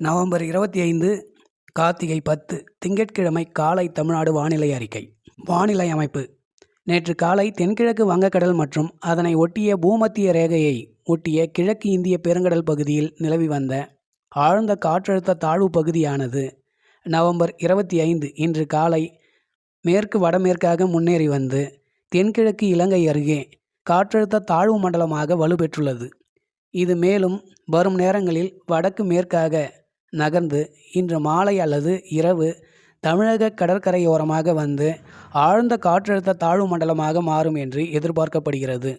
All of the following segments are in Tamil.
நவம்பர் இருபத்தி ஐந்து கார்த்திகை பத்து திங்கட்கிழமை காலை தமிழ்நாடு வானிலை அறிக்கை. வானிலை அமைப்பு. நேற்று காலை தென்கிழக்கு வங்கக்கடல் மற்றும் அதனை ஒட்டிய பூமத்திய ரேகையை ஒட்டிய கிழக்கு இந்திய பெருங்கடல் பகுதியில் நிலவி வந்த ஆழ்ந்த காற்றழுத்த தாழ்வு பகுதியானது நவம்பர் இருபத்தி ஐந்து இன்று காலை மேற்கு வடமேற்காக முன்னேறி வந்து தென்கிழக்கு இலங்கை அருகே காற்றழுத்த தாழ்வு மண்டலமாக வலுப்பெற்றுள்ளது இது மேலும் வரும் நேரங்களில் வடக்கு மேற்காக நகர்ந்து இன்று மாலை அல்லது இரவு தமிழக கடற்கரையோரமாக வந்து ஆழ்ந்த காற்றழுத்த தாழ்வு மண்டலமாக மாறும் என்று எதிர்பார்க்கப்படுகிறது.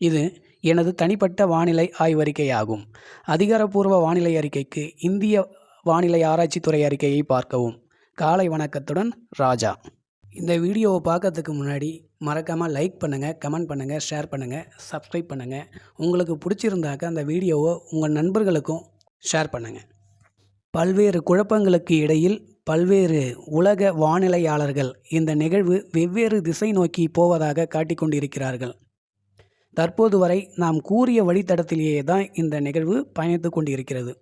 இது எனது தனிப்பட்ட வானிலை ஆய்வறிக்கையாகும். அதிகாரப்பூர்வ வானிலை அறிக்கைக்கு இந்திய வானிலை ஆராய்ச்சித்துறை அறிக்கையை பார்க்கவும். காலை வணக்கத்துடன் ராஜா. இந்த வீடியோவை பார்க்கறதுக்கு முன்னாடி மறக்காமல் லைக் பண்ணுங்கள் கமெண்ட் பண்ணுங்கள் ஷேர் பண்ணுங்கள் சப்ஸ்கிரைப் பண்ணுங்கள் உங்களுக்கு பிடிச்சிருந்தாக்க அந்த வீடியோவை உங்கள் நண்பர்களுக்கும் ஷேர் பண்ணுங்கள் பல்வேறு குழப்பங்களுக்கு இடையில் பல்வேறு உலக வானிலையாளர்கள் இந்த நிகழ்வு வெவ்வேறு திசை நோக்கி போவதாக காட்டிக்கொண்டிருக்கிறார்கள். தற்போது வரை நாம் கூறிய வழித்தடத்திலேயே தான் இந்த நிகழ்வு பயணித்து கொண்டிருக்கிறது.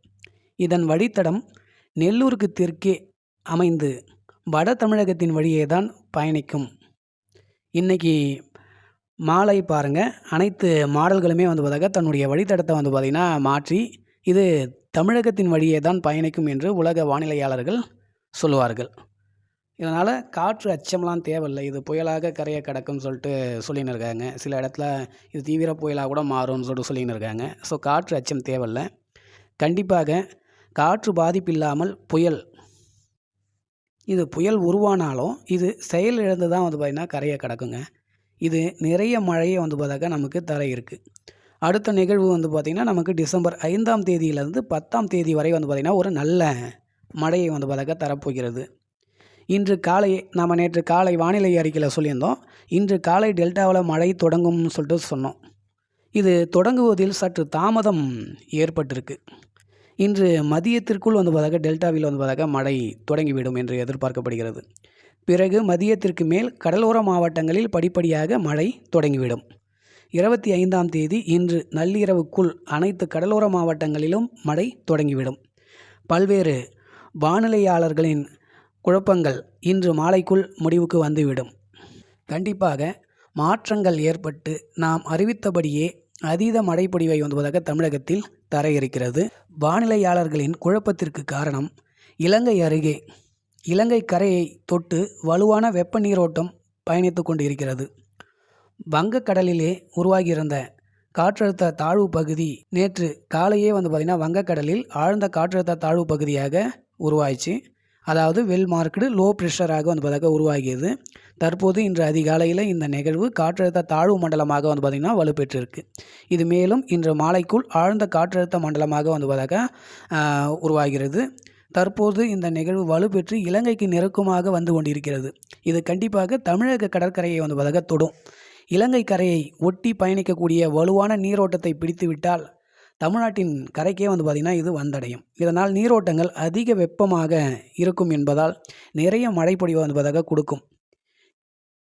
இதன் வழித்தடம் நெல்லூருக்கு தெற்கே அமைந்து வட தமிழகத்தின் வழியே தான் பயணிக்கும். இன்னைக்கு மாலை பாருங்கள் அனைத்து மாடல்களுமே வந்து பார்த்தாக்க தன்னுடைய வழித்தடத்தை வந்து பார்த்திங்கன்னா மாற்றி இது தமிழகத்தின் வழியே தான் பயணிக்கும் என்று உலக வானிலையாளர்கள் சொல்லுவார்கள். இதனால் காற்று அச்சம்லாம் தேவையில்லை. இது புயலாக கரையை கடக்கும்னு சொல்லிட்டு சொல்லின்னு இருக்காங்க சில இடத்துல இது தீவிர புயலாக கூட மாறும்னு சொல்லிட்டு சொல்லின்னு இருக்காங்க ஸோ காற்று அச்சம் தேவையில்லை. கண்டிப்பாக காற்று பாதிப்பு இல்லாமல் புயல் இது புயல் உருவானாலும் இது செயலிழந்து தான் வந்து பார்த்திங்கன்னா கரையை கடக்குங்க. இது நிறைய மழையை வந்து பார்த்தாக்கா நமக்கு தர இருக்குது அடுத்த நிகழ்வு வந்து பார்த்திங்கன்னா நமக்கு டிசம்பர் ஐந்தாம் தேதியிலேருந்து பத்தாம் தேதி வரை வந்து பார்த்திங்கன்னா ஒரு நல்ல மழையை வந்து பார்த்தாக்கா தரப்போகிறது. இன்று காலை நாம் நேற்று காலை வானிலை அறிக்கையில் சொல்லியிருந்தோம். இன்று காலை டெல்டாவில் மழை தொடங்கும்னு சொல்லிட்டு சொன்னோம். இது தொடங்குவதில் சற்று தாமதம் ஏற்பட்டிருக்கு. இன்று மதியத்திற்குள் வந்து பார்த்தாக்க டெல்டாவில் வந்து பார்த்தாக்க மழை தொடங்கிவிடும் என்று எதிர்பார்க்கப்படுகிறது. பிறகு மதியத்திற்கு மேல் கடலோர மாவட்டங்களில் படிப்படியாக மழை தொடங்கிவிடும். இருபத்தி ஐந்தாம் தேதி இன்று நள்ளிரவுக்குள் அனைத்து கடலோர மாவட்டங்களிலும் மழை தொடங்கிவிடும். பல்வேறு வானிலையாளர்களின் குழப்பங்கள் இன்று மாலைக்குள் முடிவுக்கு வந்துவிடும். கண்டிப்பாக மாற்றங்கள் ஏற்பட்டு நாம் அறிவித்தபடியே அதீத மழைப்பொடிவை வந்துவதாக தமிழகத்தில் தர இருக்கிறது வானிலையாளர்களின் குழப்பத்திற்கு காரணம் இலங்கை அருகே இலங்கை கரையை தொட்டு வலுவான வெப்ப நீரோட்டம் பயணித்து கொண்டிருக்கிறது. வங்கக்கடலிலே உருவாகியிருந்த காற்றழுத்த தாழ்வு பகுதி நேற்று காலையே வந்து பார்த்திங்கன்னா வங்கக்கடலில் ஆழ்ந்த காற்றழுத்த தாழ்வு பகுதியாக உருவாயிச்சு. அதாவது வெல் மார்க்கடு லோ ப்ரெஷராக வந்து பார்த்தாக்க உருவாகியது. தற்போது இன்று அதிகாலையில் இந்த நிகழ்வு காற்றழுத்த தாழ்வு மண்டலமாக வந்து பார்த்திங்கன்னா வலுப்பெற்றிருக்கு. இது மேலும் இன்று மாலைக்குள் ஆழ்ந்த காற்றழுத்த மண்டலமாக வந்து பார்த்தாக்க உருவாகிறது. தற்போது இந்த நிகழ்வு வலுப்பெற்று இலங்கைக்கு நெருக்கமாக வந்து கொண்டிருக்கிறது. இது கண்டிப்பாக தமிழக கடற்கரையை வந்து பார்த்தாக்க தொடும். இலங்கை கரையை ஒட்டி பயணிக்கக்கூடிய வலுவான நீரோட்டத்தை பிடித்துவிட்டால் தமிழ்நாட்டின் கரைக்கே வந்து பார்த்திங்கன்னா இது வந்தடையும். இதனால் நீரோட்டங்கள் அதிக வெப்பமாக இருக்கும் என்பதால் நிறைய மழைப்பொழிவு என்பதாக கொடுக்கும்.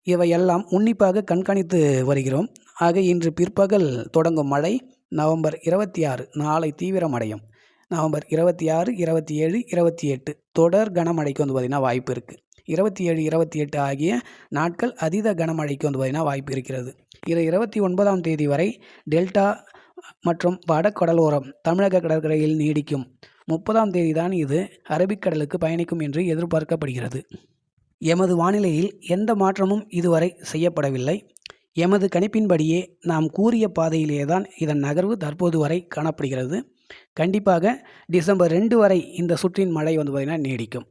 இவையெல்லாம் உன்னிப்பாக கண்காணித்து வருகிறோம். ஆக இன்று பிற்பகல் தொடங்கும் மழை நவம்பர் இருபத்தி ஆறு நாளை தீவிரமடையும். நவம்பர் இருபத்தி ஆறு இருபத்தி ஏழு இருபத்தி எட்டு தொடர் கனமழைக்கு வந்து பார்த்திங்கன்னா வாய்ப்பு இருக்குது இருபத்தி ஏழு இருபத்தி எட்டு ஆகிய நாட்கள் அதீத கனமழைக்கு வந்து பார்த்திங்கன்னா வாய்ப்பு இருக்கிறது. இது இருபத்தி ஒன்பதாம் தேதி வரை டெல்டா மற்றும் வடகடலோரம் தமிழக கடற்கரையில் நீடிக்கும். முப்பதாம் தேதி தான் இது அரபிக்கடலுக்கு பயணிக்கும் என்று எதிர்பார்க்கப்படுகிறது. எமது வானிலையில் எந்த மாற்றமும் இதுவரை செய்யப்படவில்லை. எமது கணிப்பின்படியே நாம் கூறிய பாதையிலே தான் இதன் நகர்வு தற்போது வரை காணப்படுகிறது. கண்டிப்பாக டிசம்பர் ரெண்டு வரை இந்த சுற்றின் மழை வந்து பார்த்திங்கன்னா நீடிக்கும்.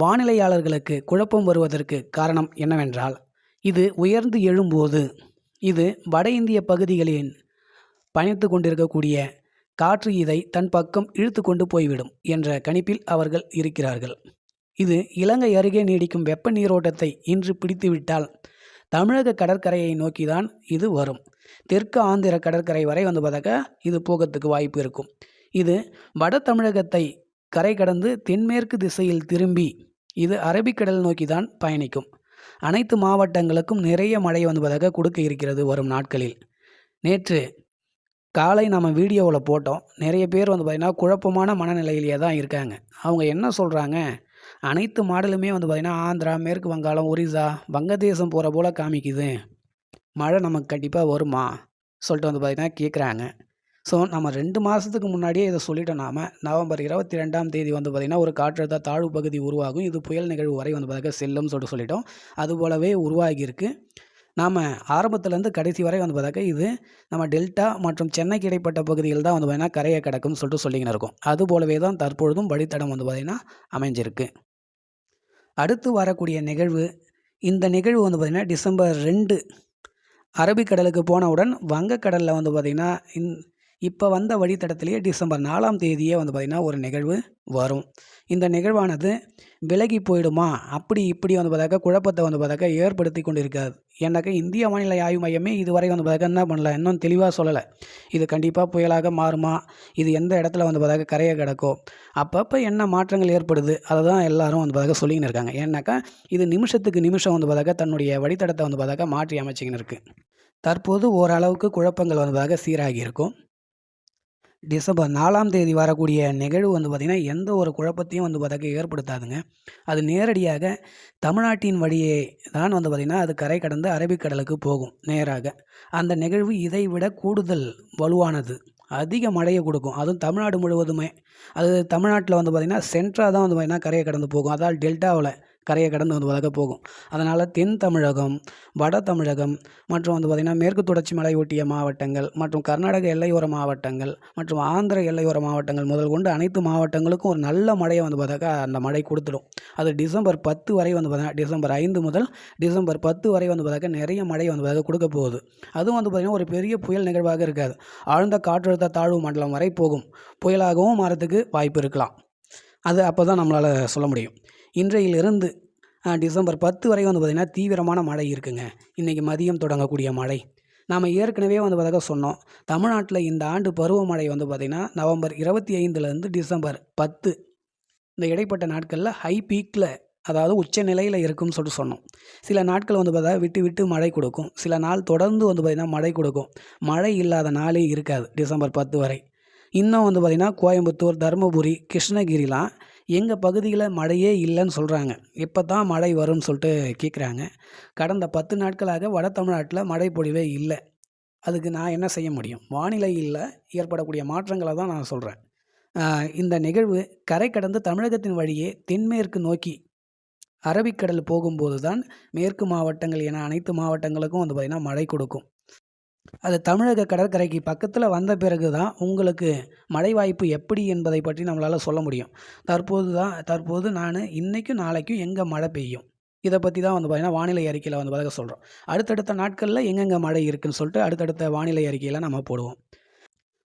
வானிலையாளர்களுக்கு குழப்பம் வருவதற்கு காரணம் என்னவென்றால் இது உயர்ந்து எழும்போது இது வட இந்திய பகுதிகளின் பயணித்து கொண்டிருக்கக்கூடிய காற்று இதை தன் பக்கம் இழுத்து கொண்டு போய்விடும் என்ற கணிப்பில் அவர்கள் இருக்கிறார்கள். இது இலங்கை அருகே நீடிக்கும் வெப்ப நீரோட்டத்தை இன்று பிடித்துவிட்டால் தமிழக கடற்கரையை நோக்கிதான் இது வரும். தெற்கு ஆந்திர கடற்கரை வரை வந்து பார்த்தாக்க இது போகிறதுக்கு வாய்ப்பு இருக்கும். இது வட தமிழகத்தை கரை கடந்து தென்மேற்கு திசையில் திரும்பி இது அரபிக்கடல் நோக்கி தான் பயணிக்கும். அனைத்து மாவட்டங்களுக்கும் நிறைய மழை வந்துவதாக கொடுக்க இருக்கிறது வரும் நாட்களில். நேற்று காலை நம்ம வீடியோவில் போட்டோம். நிறைய பேர் வந்து பார்த்திங்கன்னா குழப்பமான மனநிலையிலேயே தான் இருக்காங்க. அவங்க என்ன சொல்கிறாங்க அனைத்து மாடலுமே வந்து பார்த்திங்கன்னா ஆந்திரா மேற்கு வங்காளம் ஒரிசா வங்கதேசம் போகிற போல் காமிக்குது. மழை நமக்கு கண்டிப்பாக வருமா? சொல்லிட்டு வந்து பார்த்திங்கன்னா கேட்குறாங்க ஸோ நம்ம ரெண்டு மாதத்துக்கு முன்னாடியே இதை சொல்லிட்டோம் நாம. நவம்பர் இருபத்தி ரெண்டாம் தேதி வந்து பார்த்திங்கன்னா ஒரு காற்றழுத்த தாழ்வு பகுதி உருவாகும். இது புயல் நிகழ்வு வரை வந்து பார்த்திங்கன்னா செல்லும்னு சொல்லிட்டு சொல்லிட்டோம். அது போலவே உருவாகியிருக்கு. நாம் ஆரம்பத்துலேருந்து கடைசி வரை வந்து பார்த்தாக்க இது நம்ம டெல்டா மற்றும் சென்னைக்கு இடைப்பட்ட பகுதியில் தான் வந்து பார்த்திங்கன்னா கரையை கிடக்கும்னு சொல்லிட்டு சொல்லிக்கின்னு இருக்கும். அது போலவே தான் தற்பொழுதும் வழித்தடம் வந்து பார்த்திங்கன்னா அமைஞ்சிருக்கு. அடுத்து வரக்கூடிய நிகழ்வு இந்த நிகழ்வு வந்து பார்த்திங்கன்னா டிசம்பர் ரெண்டு. அரபிக்கடலுக்கு போனவுடன் வங்கக்கடலில் வந்து பார்த்திங்கன்னா இந் இப்போ வந்த வழித்தடத்திலேயே டிசம்பர் நாலாம் தேதியே வந்து பார்த்திங்கன்னா ஒரு நிகழ்வு வரும். இந்த நிகழ்வானது விலகி போயிடுமா? அப்படி இப்படி வந்து பார்த்தாக்கா குழப்பத்தை வந்து பார்த்தாக்கா ஏற்படுத்தி கொண்டு இருக்காது ஏன்னாக்கா இந்திய வானிலை ஆய்வு மையமே இதுவரை வந்து பார்த்தாக்கா என்ன பண்ணல இன்னும் தெளிவாக சொல்லலை. இது கண்டிப்பாக புயலாக மாறுமா? இது எந்த இடத்துல வந்து பார்த்தாக்கா கரையை கிடக்கும் அப்பப்போ என்ன மாற்றங்கள் ஏற்படுது? அதை தான் எல்லாரும் வந்து பார்த்தாக்கா சொல்லிக்கின்னு இருக்காங்க. ஏன்னாக்கா இது நிமிஷத்துக்கு நிமிஷம் வந்து பார்த்தாக்கா தன்னுடைய வழித்தடத்தை வந்து பார்த்தாக்கா மாற்றி அமைச்சிக்கின்னு இருக்குது தற்போது ஓரளவுக்கு குழப்பங்கள் வந்ததாக சீராகி இருக்கும். டிசம்பர் நாலாம் தேதி வரக்கூடிய நிகழ்வு வந்து பார்த்திங்கன்னா எந்த ஒரு குழப்பத்தையும் வந்து பார்த்தாக்க ஏற்படுத்தாதுங்க. அது நேரடியாக தமிழ்நாட்டின் வழியே தான் வந்து பார்த்திங்கன்னா அது கரை கடந்து அரபிக்கடலுக்கு போகும் நேராக. அந்த நிகழ்வு இதை விட கூடுதல் வலுவானது. அதிக மழையை கொடுக்கும். அதுவும் தமிழ்நாடு முழுவதுமே. அது தமிழ்நாட்டில் வந்து பார்த்திங்கன்னா சென்ட்ராக தான் வந்து பார்த்திங்கன்னா கரையை கடந்து போகும். அதாவது டெல்டாவில் கரையை கடந்து வந்து பார்த்தாக்க போகும். அதனால் தென் தமிழகம் வட தமிழகம் மற்றும் வந்து பார்த்திங்கன்னா மேற்கு தொடர்ச்சி மலையொட்டிய மாவட்டங்கள் மற்றும் கர்நாடக எல்லையோர மாவட்டங்கள் மற்றும் ஆந்திர எல்லையோர மாவட்டங்கள் முதல் கொண்டு அனைத்து மாவட்டங்களுக்கும் ஒரு நல்ல மழையை வந்து பார்த்தாக்கா அந்த மழை கொடுத்துடும். அது டிசம்பர் பத்து வரை வந்து பார்த்தீங்கன்னா டிசம்பர் ஐந்து முதல் டிசம்பர் பத்து வரை வந்து பார்த்தாக்கா நிறைய மழை வந்து பார்த்தாக்க கொடுக்க போகுது. அதுவும் வந்து பார்த்திங்கன்னா ஒரு பெரிய புயல் நிகழ்வாக இருக்காது. ஆழ்ந்த காற்றழுத்த தாழ்வு மண்டலம் வரை போகும். புயலாகவும் மாறத்துக்கு வாய்ப்பு இருக்கலாம். அது அப்போ தான் நம்மளால் சொல்ல முடியும். இன்றையிலிருந்து டிசம்பர் பத்து வரை வந்து பார்த்திங்கன்னா தீவிரமான மழை இருக்குங்க. இன்றைக்கி மதியம் தொடங்கக்கூடிய மழை. நாம் ஏற்கனவே வந்து பார்த்தாக்க சொன்னோம் தமிழ்நாட்டில் இந்த ஆண்டு பருவமழை வந்து பார்த்திங்கன்னா நவம்பர் இருபத்தி ஐந்துலேருந்து டிசம்பர் பத்து இந்த இடைப்பட்ட நாட்களில் ஹை பீக்கில் அதாவது உச்ச நிலையில் இருக்கும்னு சொல்லிட்டு சொன்னோம். சில நாட்கள் வந்து பார்த்தா விட்டு விட்டு மழை கொடுக்கும். சில நாள் தொடர்ந்து வந்து பார்த்திங்கன்னா மழை கொடுக்கும். மழை இல்லாத நாளே இருக்காது டிசம்பர் பத்து வரை. இன்னும் வந்து பார்த்திங்கன்னா கோயம்புத்தூர் தருமபுரி கிருஷ்ணகிரிலாம் எங்கள் பகுதியில் மழையே இல்லைன்னு சொல்கிறாங்க இப்போ தான் மழை வரும்னு சொல்லிட்டு கேட்குறாங்க கடந்த பத்து நாட்களாக வட தமிழ்நாட்டில் மழை பொழிவே இல்லை. அதுக்கு நான் என்ன செய்ய முடியும்? வானிலையில் ஏற்படக்கூடிய மாற்றங்களை தான் நான் சொல்கிறேன் இந்த நிகழ்வு கரை கடந்து தமிழகத்தின் வழியே தென்மேற்கு நோக்கி அரபிக்கடல் போகும்போது தான் மேற்கு மாவட்டங்கள் என அனைத்து மாவட்டங்களுக்கும் வந்து பார்த்திங்கன்னா மழை கொடுக்கும். அது தமிழக கடற்கரைக்கு பக்கத்தில் வந்த பிறகு தான் உங்களுக்கு மழை வாய்ப்பு எப்படி என்பதை பற்றி நம்மளால் சொல்ல முடியும். தற்போது தான் தற்போது நான் இன்றைக்கும் நாளைக்கும் எங்கே மழை பெய்யும்? இதை பற்றி தான் வந்து பார்த்திங்கன்னா வானிலை அறிக்கையில் வந்து பார்க்க சொல்கிறோம் அடுத்தடுத்த நாட்களில் எங்கெங்கே மழை இருக்குதுன்னு சொல்லிட்டு அடுத்தடுத்த வானிலை அறிக்கையில் நம்ம போடுவோம்.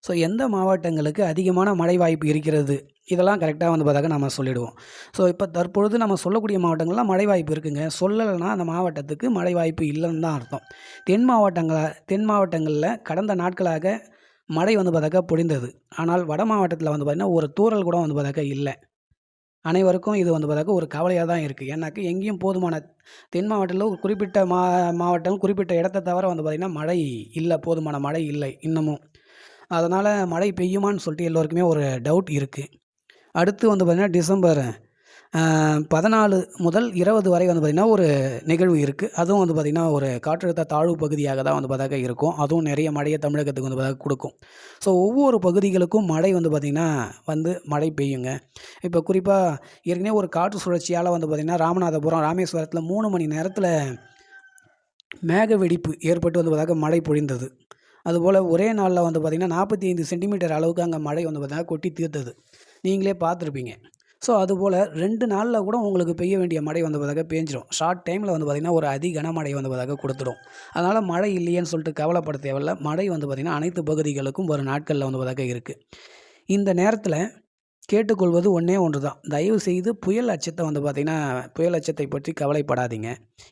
ஸோ எந்த மாவட்டங்களுக்கு அதிகமான மழை வாய்ப்பு இருக்கிறது இதெல்லாம் கரெக்டாக வந்து பார்த்தாக்க நம்ம சொல்லிவிடுவோம் ஸோ இப்போ தற்பொழுது நம்ம சொல்லக்கூடிய மாவட்டங்கள்லாம் மழை வாய்ப்பு இருக்குங்க. சொல்லலைன்னா அந்த மாவட்டத்துக்கு மழை வாய்ப்பு இல்லைன்னு தான் அர்த்தம். தென் மாவட்டங்களா தென் மாவட்டங்களில் கடந்த நாட்களாக மழை வந்து பார்த்தாக்கா பொழிந்தது. ஆனால் வட மாவட்டத்தில் வந்து பார்த்திங்கன்னா ஒரு தூரல் கூட வந்து பார்த்தாக்கா இல்லை. அனைவருக்கும் இது வந்து பார்த்தாக்க ஒரு கவலையாக தான் இருக்குது ஏன்னாக்க எங்கேயும் போதுமான தென் மாவட்டத்தில் ஒரு குறிப்பிட்ட மா மாவட்டம் குறிப்பிட்ட இடத்த தவிர வந்து பார்த்திங்கன்னா மழை இல்லை போதுமான மழை இல்லை இன்னமும். அதனால் மழை பெய்யுமான்னு சொல்லிட்டு எல்லோருக்குமே ஒரு டவுட் இருக்குது அடுத்து வந்து பார்த்திங்கன்னா டிசம்பர் பதினாலு முதல் இருபது வரை வந்து பார்த்திங்கன்னா ஒரு நிகழ்வு இருக்குது அதுவும் வந்து பார்த்திங்கன்னா ஒரு காற்றழுத்த தாழ்வு பகுதியாக தான் வந்து பார்த்தாக்க இருக்கும். அதுவும் நிறைய மழையை தமிழகத்துக்கு வந்து பார்த்தா கொடுக்கும். ஸோ ஒவ்வொரு பகுதிகளுக்கும் மழை வந்து பார்த்திங்கன்னா வந்து மழை பெய்யுங்க. இப்போ குறிப்பாக ஏற்கனவே ஒரு காற்று சுழற்சியால் வந்து பார்த்திங்கன்னா ராமநாதபுரம் ராமேஸ்வரத்தில் மூணு மணி நேரத்தில் மேக வெடிப்பு ஏற்பட்டு வந்து பார்த்தாக்க மழை பொழிந்தது. அதுபோல் ஒரே நாளில் வந்து பார்த்திங்கன்னா நாற்பத்தி ஐந்து சென்டிமீட்டர் அளவுக்கு அங்கே மழை வந்து பார்த்திங்கன்னா கொட்டி தீர்த்தது. நீங்களே பார்த்துருப்பீங்க. ஸோ அதுபோல் ரெண்டு நாளில் கூட உங்களுக்கு பெய்ய வேண்டிய மழை வந்து பார்த்தாக்க பேஞ்சிடும் ஷார்ட் டைமில் வந்து பார்த்திங்கன்னா ஒரு அதி கனமழை வந்து பார்த்தாக்க கொடுத்துடும். அதனால் மழை இல்லையேன்னு சொல்லிட்டு கவலைப்பட தேவையில்ல. மழை வந்து பார்த்திங்கன்னா அனைத்து பகுதிகளுக்கும் ஒரு நாட்களில் வந்து பார்த்தாக்க இருக்குது இந்த நேரத்தில் கேட்டுக்கொள்வது ஒன்றே ஒன்று தான் தயவு செய்து புயல் அச்சத்தை வந்து பார்த்திங்கன்னா புயல் அச்சத்தை பற்றி கவலைப்படாதீங்க.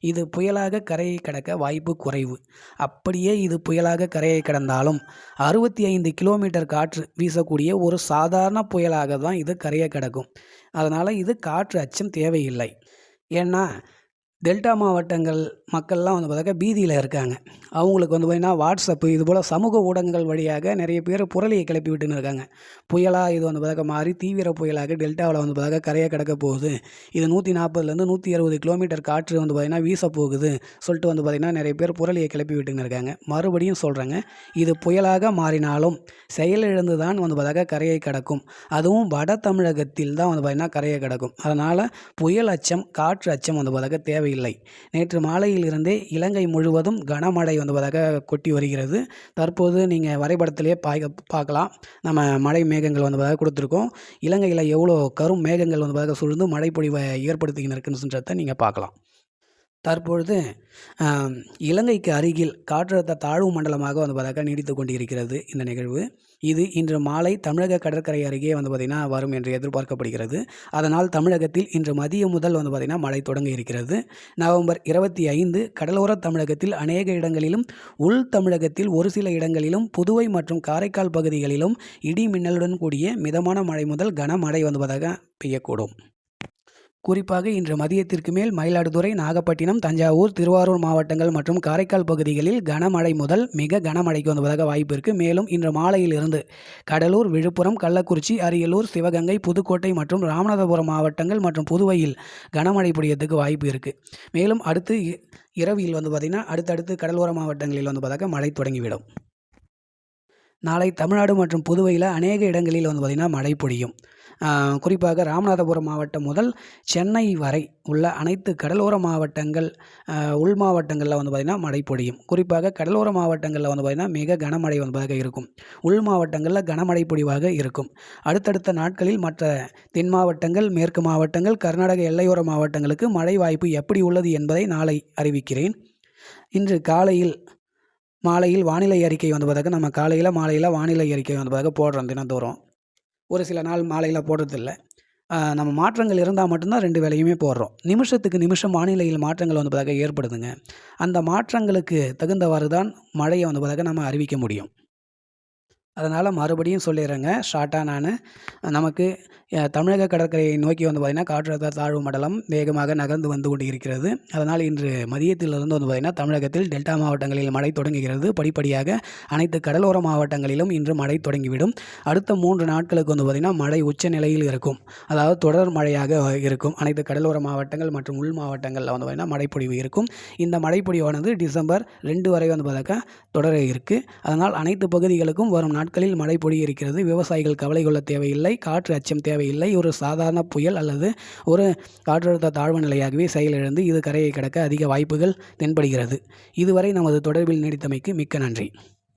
இது புயலாக கரையை கடக்க வாய்ப்பு குறைவு. அப்படியே இது புயலாக கரையை கடந்தாலும் அறுபத்தி ஐந்து கிலோமீட்டர் காற்று வீசக்கூடிய ஒரு சாதாரண புயலாக தான் இது கரையை கிடக்கும். அதனால் இது காற்று அச்சம் தேவையில்லை. ஏன்னா டெல்டா மாவட்டங்கள் மக்கள்லாம் வந்து பார்த்தாக்கா பீதியில் இருக்காங்க. அவங்களுக்கு வந்து பார்த்திங்கன்னா வாட்ஸ்அப்பு இது போல் சமூக ஊடகங்கள் வழியாக நிறைய பேர் புரளியை கிளப்பி விட்டுன்னு இருக்காங்க. புயலாக இது வந்து பார்த்தாக்கா மாறி தீவிர புயலாக டெல்டாவில் வந்து பார்த்தாக்கா கரையை கிடக்க போகுது. இது நூற்றி நாற்பதுலேருந்து நூற்றி அறுபது கிலோமீட்டர் காற்று வந்து பார்த்திங்கன்னா வீச போகுது சொல்லிட்டு வந்து பார்த்திங்கன்னா நிறைய பேர் புரளியை கிளப்பி விட்டுன்னு இருக்காங்க. மறுபடியும் சொல்கிறாங்க இது புயலாக மாறினாலும் செயலிழந்து தான் வந்து பார்த்தாக்கா கரையை கடக்கும். அதுவும் வட தமிழகத்தில் தான் வந்து பார்த்திங்கன்னா கரையை கடக்கும். அதனால் புயல் அச்சம் காற்று அச்சம் வந்து பார்த்தாக்கா தேவையில்லை நேற்று மாலையிலிருந்தே இலங்கை முழுவதும் கனமழை வந்துவதாக கொட்டி வருகிறது. தற்போது நீங்கள் வரைபடத்திலேயே பாய் பார்க்கலாம். நம்ம மழை மேகங்கள் வந்துவதாக கொடுத்துருக்கோம். இலங்கையில் எவ்வளோ கரும் மேகங்கள் வந்துவதாக சூழ்ந்து மழை பொழிவை இருக்குன்னு இருக்குன்றதை நீங்கள் பார்க்கலாம். தற்பொழுது இலங்கைக்கு அருகில் காற்றழுத்த தாழ்வு மண்டலமாக வந்து பார்த்தாக்கா நீடித்து கொண்டிருக்கிறது இந்த நிகழ்வு. இது இன்று மாலை தமிழக கடற்கரை அருகே வந்து பார்த்திங்கன்னா வரும் என்று எதிர்பார்க்கப்படுகிறது. அதனால் தமிழகத்தில் இன்று மதியம் முதல் வந்து பார்த்திங்கன்னா மழை தொடங்க இருக்கிறது. நவம்பர் இருபத்தி ஐந்து கடலோர தமிழகத்தில் அநேக இடங்களிலும் உள் தமிழகத்தில் ஒரு சில இடங்களிலும் புதுவை மற்றும் காரைக்கால் பகுதிகளிலும் இடி மின்னலுடன் கூடிய மிதமான மழை முதல் கனமழை வந்து பார்த்தாக்கா பெய்யக்கூடும். குறிப்பாக இன்று மதியத்திற்கு மேல் மயிலாடுதுறை நாகப்பட்டினம் தஞ்சாவூர் திருவாரூர் மாவட்டங்கள் மற்றும் காரைக்கால் பகுதிகளில் கனமழை முதல் மிக கனமழைக்கு வந்ததாக வாய்ப்பு இருக்குது மேலும் இன்று மாலையிலிருந்து கடலூர் விழுப்புரம் கள்ளக்குறிச்சி அரியலூர் சிவகங்கை புதுக்கோட்டை மற்றும் ராமநாதபுரம் மாவட்டங்கள் மற்றும் புதுவையில் கனமழை பொழியத்துக்கு வாய்ப்பு இருக்குது மேலும் அடுத்து இ- இரவில் வந்து பார்த்திங்கன்னா அடுத்தடுத்து கடலோர மாவட்டங்களில் வந்து பார்த்தாக்க மழை தொடங்கிவிடும். நாளை தமிழ்நாடு மற்றும் புதுவையில் அநேக இடங்களில் வந்து பார்த்திங்கன்னா மழை பொழியும். குறிப்பாக ராமநாதபுரம் மாவட்டம் முதல் சென்னை வரை உள்ள அனைத்து கடலோர மாவட்டங்கள் உள் மாவட்டங்களில் வந்து பார்த்திங்கன்னா மழை பொழியும். குறிப்பாக கடலோர மாவட்டங்களில் வந்து பார்த்திங்கன்னா மிக கனமழை வந்ததாக இருக்கும். உள் மாவட்டங்களில் கனமழை பொழிவாக இருக்கும். அடுத்தடுத்த நாட்களில் மற்ற தென் மாவட்டங்கள் மேற்கு மாவட்டங்கள் கர்நாடக எல்லையோர மாவட்டங்களுக்கு மழை வாய்ப்பு எப்படி உள்ளது என்பதை நாளை அறிவிக்கிறேன். இன்று காலையில் மாலையில் வானிலை அறிக்கை வந்து நம்ம காலையில் மாலையில் வானிலை அறிக்கை வந்து போடுறோம் தினந்தோறும். ஒரு சில நாள் மாலையில் போடுறதில்ல. நம்ம மாற்றங்கள் இருந்தால் மட்டும்தான் ரெண்டு வேலையுமே போடுறோம். நிமிஷத்துக்கு நிமிஷம் வானிலையில் மாற்றங்கள் வந்து ஏற்படுதுங்க. அந்த மாற்றங்களுக்கு தகுந்தவாறு தான் மழையை வந்து நம்ம அறிவிக்க முடியும். அதனால் மறுபடியும் சொல்லிடுறேங்க. ஷார்ட்டாக நான். நமக்கு தமிழக கடற்கரையை நோக்கி வந்து பார்த்திங்கன்னா காற்றழுத்த தாழ்வு மண்டலம் வேகமாக நகர்ந்து வந்து கொண்டு இருக்கிறது அதனால் இன்று மதியத்திலிருந்து வந்து பார்த்திங்கன்னா தமிழகத்தில் டெல்டா மாவட்டங்களில் மழை தொடங்குகிறது. படிப்படியாக அனைத்து கடலோர மாவட்டங்களிலும் இன்று மழை தொடங்கிவிடும். அடுத்த மூன்று நாட்களுக்கு வந்து பார்த்திங்கன்னா மழை உச்ச நிலையில் இருக்கும். அதாவது தொடர் மழையாக இருக்கும். அனைத்து கடலோர மாவட்டங்கள் மற்றும் உள் மாவட்டங்களில் வந்து பார்த்திங்கன்னா மழைப்பொழிவு இருக்கும். இந்த மழைப்பொழிவானது டிசம்பர் ரெண்டு வரை வந்து பார்த்தாக்கா தொடர இருக்குது அதனால் அனைத்து பகுதிகளுக்கும் வரும் நாட்களில் மழை பொழிய இருக்கிறது விவசாயிகள் கவலை கொள்ள தேவையில்லை. காற்று அச்சம் தேவையில்லை. ஒரு சாதாரண புயல் அல்லது ஒரு காற்றழுத்த தாழ்வு நிலையாகவே செயலிழந்து இது கரையை கடக்க அதிக வாய்ப்புகள் தென்படுகிறது. இதுவரை நமது தொடர்பில் நீடித்தமைக்கு மிக்க நன்றி.